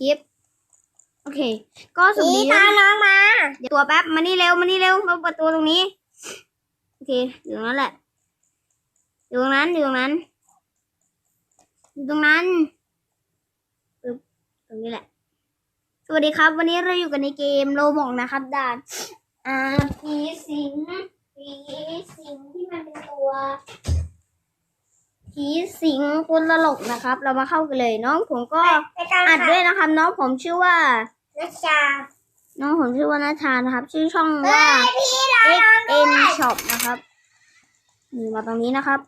คลิป โอเค ก็สวัสนี่ดีตานะน้องมาเดี๋ยวตัวแป๊บมานี่เร็วมานี่เร็วมาเปิดตัวตรงนี้โอเคอยู่ตรงนั้นแหละอยู่ตรงนั้นอยู่ตรงนั้นอยู่ตรงนั้นปึ๊บตรงนี้แหละ สวัสดีครับ วันนี้เราอยู่กันในเกมโลมองนะครับด่านอ่าผีสิงผีสิงที่มันเป็นตัว ผีสิงตัวตลกนะครับ เรามาเข้ากันเลยน้องผมก็ไปกันอัดค่ะด้วยนะครับ น้องผมชื่อว่านัชชา น้องผมชื่อว่านาชานะครับ ชื่อช่องเฮ้ว่ายพี่รอ X น้องด้ว N ย Shop นะครับนี่มาตรงนี้นะครับ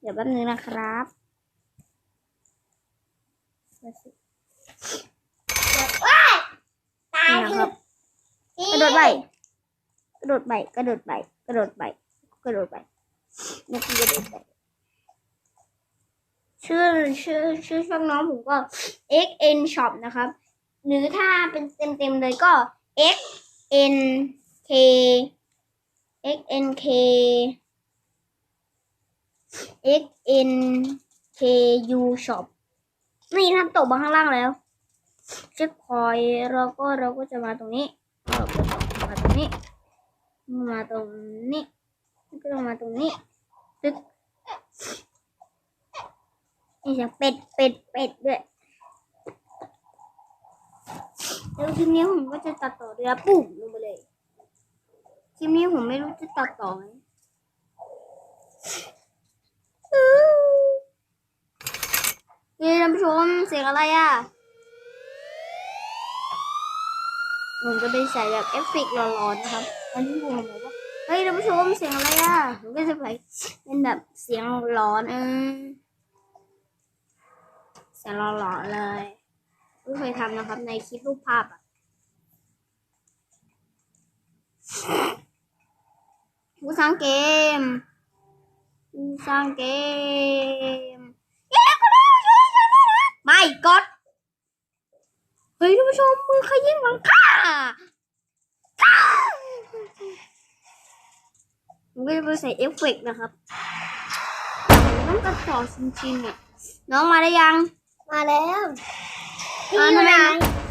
เดี๋ยวแป๊บนึงนะครับตายนี่พี่นะครับพี่กระโดดไปกระโดดไปกระโดดไปกระโดดไปกระโดดไปนกกระโดดไป ชื่อชื่อชื่อช่องน้องผมก็ X N Shop นะครับ หรือถ้าเป็นเต็มเต็มเลยก็ X N K X N K X N K U Shop นี่นะครับตกมาข้างล่างแล้วเช็คพอยเราก็เราก็จะมาตรงนี้เราก็จะมาตรงนี้ มาตรงนี้ก็ต้องมาตรงนี้ตึก นี่จะเป็ดเป็ดเป็ดด้วยแล้วคลิปนี้ผมก็จะตัดต่อเรือปุ่มลงไปเลยคลิปนี้ผมไม่รู้จะตัดต่อไหมนี่ท่านผู้ชมเสียงอะไรอะผมจะไปใส่แบบเอฟเฟกต์หลอนๆนะครับตอนที่ผมบอกว่า เฮ้ยท่านผู้ชมเสียงอะไรอะผมก็จะไปเป็นแบบเสียงหลอนเออ เสียงหล่อๆเลยไม่เคยทำนะครับในคลิปรูปภาพอะผู้สร้างเกมผู้สร้างเกมเย้ก็ได้ไม่กดเฮ้ยท่านผู้ชมมือขยิงหลังคาผมก็จะไปใส่เอฟเฟกต์นะครับ ต้องตัดต่อจริงๆอะน้องมาได้ยัง มาแล้วพี่อ่าอยู่ทำไมไหน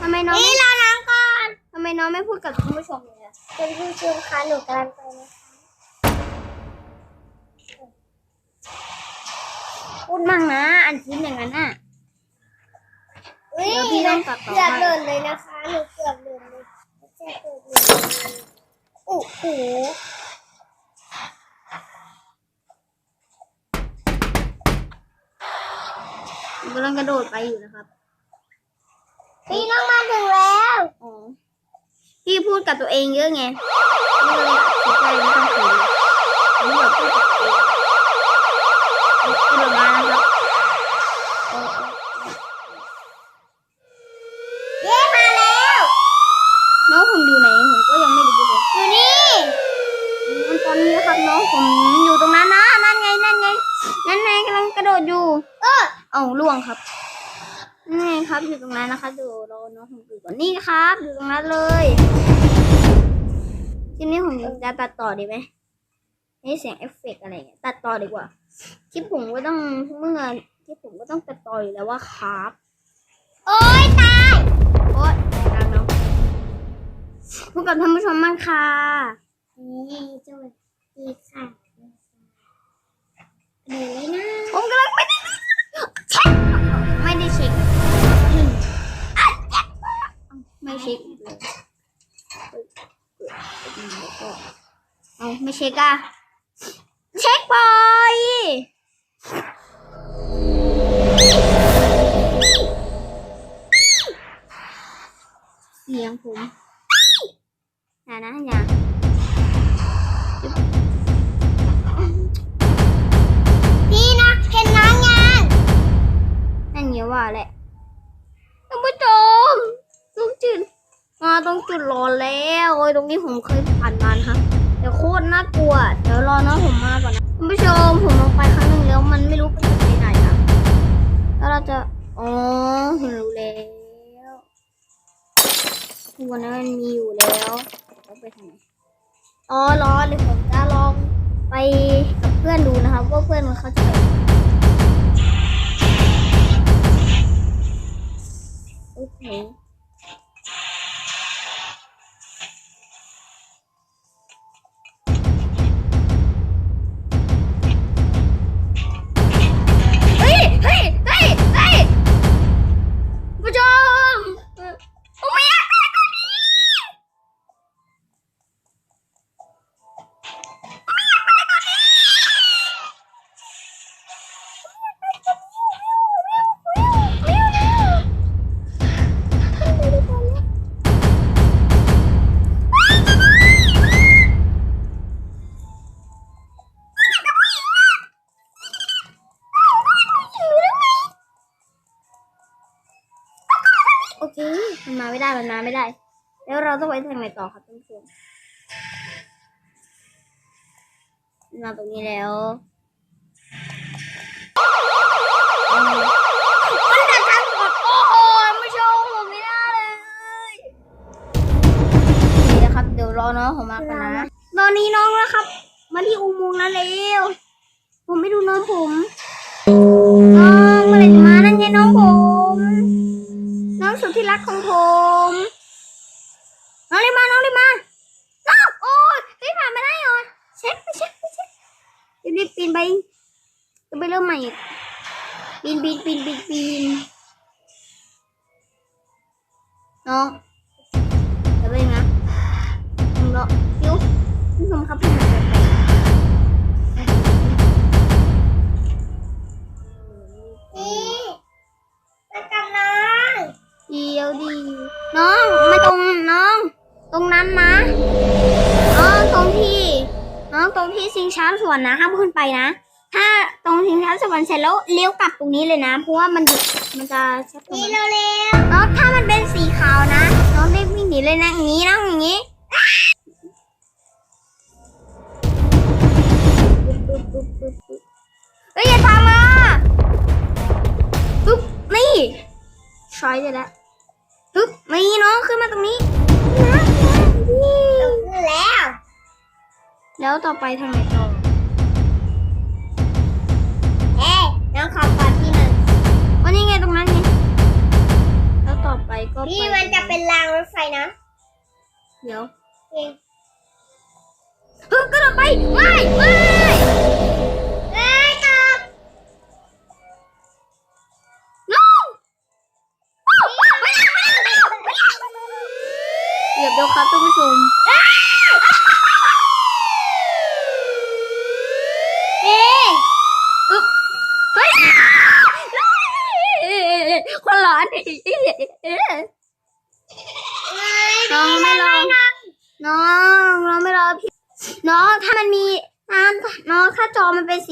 ทำไมน้องพี่ไม่รอน้องก่อนทำไมน้องไม่พูดกับท่านผู้ชมเลยอะเป็นผู้ชมค่ะหนูกำลังไปนะคะพูดมั่งนะ อันคลิปอย่างนั้นน่ะ อุ๊ยเดี๋ยวพี่ต้องตัดต่อเกือบให้ หล่นเลยนะคะ หนูเกือบหล่นเลยไม่ใช่เกือบหล่นเลยโอ้โห ผม กำลังกระโดดไปอยู่นะครับ พี่น้องมาถึงแล้วอ๋อพี่พูดกับตัวเองเยอะไงนี่ก็เลยคิดใจไม่ต้องคุยผมแบบพูดกับตัวเองกระโดดมานะครับเออเออ เย้มาแล้ว น้องผมอยู่ไหนผมก็ยังไม่รู้เลย อยู่นี่ งั้นตอนนี้นะครับน้องผมอยู่ตรงนั้นนะนั่นไงนั่นไงนั่นไงกำลังกระโดดอยู่ เออ เอ้าล่ วงครับ นี่ไงครับอยู่ตรงนั้นนะคะเดี๋ยวรอน้องผมอยู่ก่อนนี่ครับ อยู่ตรงนั้นเลยทีนี้ผมจะตัดต่อดีไหมให้เสียงเอฟเฟกต์อะไรเงี้ยตัดต่อดีกว่า คลิปผมก็ต้องเมื่อคลิปผมก็ต้องตัดต่ออยู่แล้วว่าครับ โอ๊ยตาย โอ๊ยตามน้องพบกับท่านผู้ชมมากค่ะนี่สวัสดีค่ะเหนื่อยไหมนะผมกำลังไม่ ได้เช็คไม่ได้เช็คไม่เช็คเลยเอาไม่เช็คอะเช็คบอย งจุดรอแล้วโอ้ยตรงนี้ผมเคยผ่านมานะคะแต่โคตรน่ากลัว เดี๋ยวรอน้องผมมาก่อนนะท่านผู้ชมผมลงไปครั้งหนึ่งแล้วมันไม่รู้ไปไหนนะแล้วเราจะอ๋อผมรู้แล้วทุกวันนั้นมันมีอยู่แล้วเราไปทางไหนอ๋อรอเลยผมจะลองไปกับเพื่อนดูนะครับว่าเพื่อนมันเขาจะไปโอ้ไห ไม่ได้มันมาไม่ได้ แล้วเราต้องไปทางไหนต่อครับท่านผู้ชมมาตรงนี้แล้วมันดักทางกดโอ้โหไม่ชมผมไม่ได้เลยนี่นะครับเดี๋ยวรอน้องผมมากันนะตอนนี้น้องนะครับ มาที่อุโมงค์นั้นแล้วผมไม่ดูน้องผม ปีนปีนปีนน้องเดี๋ยวไปนะน้องรอคิวผู้ชมครับพี่หนูจะไปดีมากำลังเดียวดีน้องม่ตรงน้อง ตรงนั้นนะน้องตรงที่ น้องตรงที่ซิงช้าสวนนะห้ามขึ้นไปนะ ถ้าตรงซิงช้าสวนเสร็จแล้วเลี้ยวกลับตรงนี้เลยนะ เพราะว่ามันหยุดมันจะเช็ดตรงนี่นั้นเร็วน้องถ้ามันเป็นสีขาวนะน้องรีบวิ่งหนีเลยนะอย่างนี้นะอย่างนี้เฮ้ยอย่าตามมาปึ๊บนี่ใช้ได้แล้วปึ๊บนี่น้องขึ้นมาตรงนี้นะนี่ๆถึงแล้ว แล้วต่อไปทางไหนต่อ ไปก็ไปนี่มันจะเป็นรางรถไฟนะเดี๋ยวเองเฮ้ยกระโดดไปไม่ไม่เอ้ยตอบน้องไม่ได้ไม่ได้ไม่ได้ไม่ได้เดี๋ยวเดี๋ยวครับท่านผู้ชมเอ๊ะอึ๊บเฮ้ยคนร้อนน้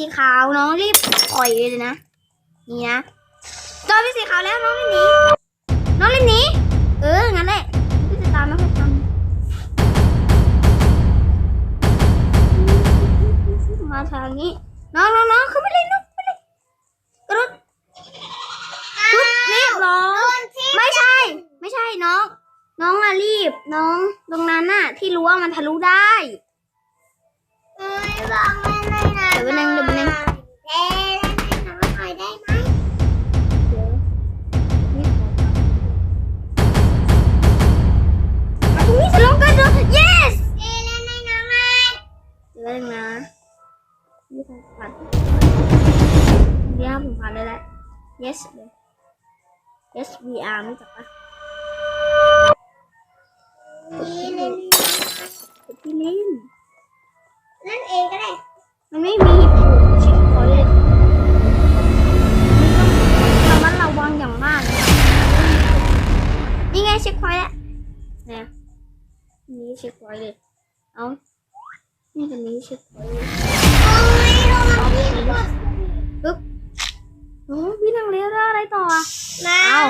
สีขาวน้องรีบปล่อยเลยนะนี่นะจอเป็นสีขาวแล้วน้องรีบหนีน้องรีบหนีเอองั้นแหละพี่จะตามไม่ค่อยทันมาทางนี้น้องน้องน้องขึ้นมาเลยน้องขึ้นมาเลยกระโดดปุ๊บเรียบร้อยไม่ใช่ ไม่ใช่น้อง น้องอะรีบน้องตรงนั้นน่ะ ที่รั้ว่ามันทะลุได้เอ้ยบอกแม่หน่อยนะ ยวแป๊บนึงเดี๋ยวแป๊บนึงเอ๊ะเล่นให้น้องหน่อยได้ไหมมาตรงนี้จะลงกันเถอะ yes เอ๊ะเล่นให้น้องหน่อยเดี๋ยวนึงนะนี่ผมผ่านเดี๋ยวผมผ่านได้แล้ว yes เลย yes VR ไม่จับปะนี่เล่นกดที่เล่นเล่นเองก็ได้ มันไม่มีปุ่มเช็คพอยต์เลยมันต้องระมัดระวังอย่างมากนะนี่ไงเช็คพอยต์แล้วนี่ยนี่เช็คพอยต์เลยเอานี่ตรงนี้เช็คพอยต์เลยโอ้ยโดนพี่กปึ๊บโอ้พี่นังเลี้ยวอะไรต่ออะเอา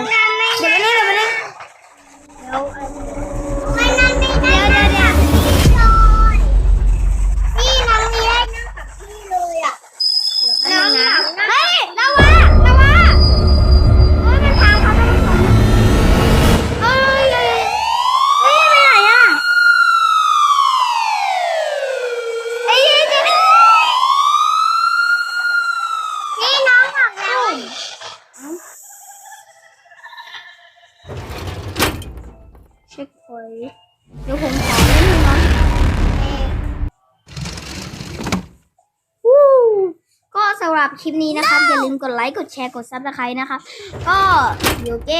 ำหรับคลิปนี้นะครับ อย่าลืมกดไลค์ กดแชร์ กดซับสไครต์นะครับ ก็โยเก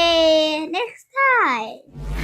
next time